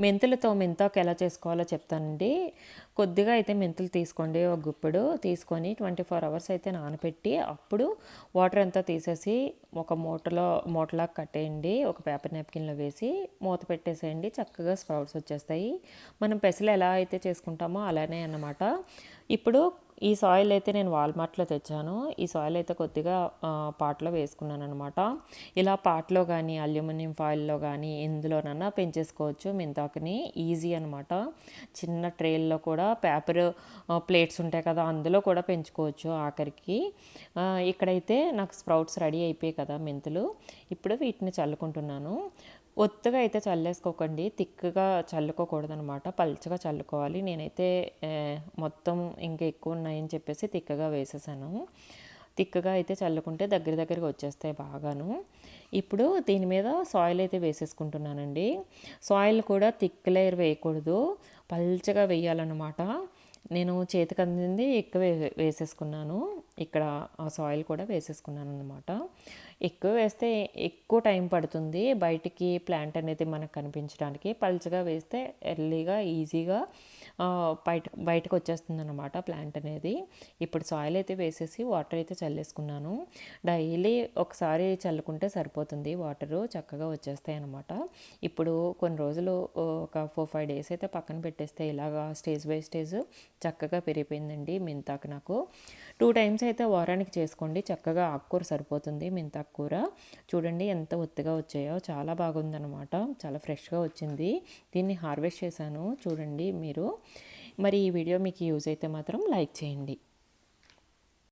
మెంతులతో మెంతాకు ఎలా చేసుకోవాలో చెప్తానండి. కొద్దిగా అయితే మెంతులు తీసుకోండి ఒక గుప్పుడు తీసుకొని ట్వంటీ ఫోర్ అవర్స్ అయితే నానబెట్టి అప్పుడు వాటర్ అంతా తీసేసి ఒక మూటలో మూటలా కట్టేయండి. ఒక పేపర్ నాప్కిన్లో వేసి మూత పెట్టేసేయండి. చక్కగా స్ప్రౌట్స్ వచ్చేస్తాయి. మనం పెసలు ఎలా అయితే చేసుకుంటామో అలానే అన్నమాట. ఇప్పుడు ఈ సాయిల్ అయితే నేను వాల్మార్ట్లో తెచ్చాను. ఈ సాయిల్ అయితే కొద్దిగా పాట్లో వేసుకున్నాను అనమాట ఇలా పాట్లో కానీ అల్యూమినియం ఫాయిల్లో కానీ ఎందులోనన్నా పెంచేసుకోవచ్చు మెంతాకుని. ఈజీ అనమాట చిన్న ట్రేల్లో కూడా పేపర్ ప్లేట్స్ ఉంటాయి కదా అందులో కూడా పెంచుకోవచ్చు ఆఖరికి. ఇక్కడైతే నాకు స్ప్రౌట్స్ రెడీ అయిపోయాయి కదా మెంతులు. ఇప్పుడు వీటిని చల్లుకుంటున్నాను. ఒత్తుగా అయితే చల్లేసుకోకండి. తిక్కుగా చల్లుకోకూడదు అనమాట పల్చగా చల్లుకోవాలి. నేనైతే మొత్తం ఇంకా ఎక్కువ ఉన్నాయని చెప్పేసి తిక్కగా వేసేసాను. తిక్కగా అయితే చల్లుకుంటే దగ్గర దగ్గరికి వచ్చేస్తాయి బాగాను. ఇప్పుడు దీని మీద సాయిల్ అయితే వేసేసుకుంటున్నానండి. సాయిల్ కూడా థిక్ లేయర్ వేయకూడదు. పల్చగా వేయాలన్నమాట. నేను చేతికి అందింది ఎక్కువ వే- వేసేసుకున్నాను. ఇక్కడ ఆ సాయిల్ కూడా వేసేసుకున్నాను అనమాట ఎక్కువ వేస్తే ఎక్కువ టైం పడుతుంది. బయటికి ప్లాంట్ అనేది మనకు కనిపించడానికి. పలుచగా వేస్తే ఎర్లీగా ఈజీగా బయట బయటకు వచ్చేస్తుంది అనమాట ప్లాంట్ అనేది. ఇప్పుడు సాయిల్ అయితే వేసేసి వాటర్ అయితే చల్లేసుకున్నాను. డైలీ ఒకసారి చల్లుకుంటే సరిపోతుంది. వాటరు చక్కగా వచ్చేస్తాయి అనమాట ఇప్పుడు కొన్ని రోజులు ఒక ఫోర్ ఫైవ్ డేస్ అయితే పక్కన పెట్టేస్తే ఇలాగా స్టేజ్ బై స్టేజ్ చక్కగా పెరిగిపోయిందండి మెంతాకు నాకు. టూ టైమ్స్ అయితే వారానికి చేసుకోండి. చక్కగా ఆకుకూర సరిపోతుంది మెంతాకు కూర. చూడండి ఎంత ఒత్తిగా వచ్చాయో. చాలా బాగుందనమాట చాలా ఫ్రెష్గా వచ్చింది. దీన్ని హార్వెస్ట్ చేశాను. చూడండి మీరు. మరి ఈ వీడియో మీకు యూజ్ అయితే మాత్రం లైక్ చేయండి.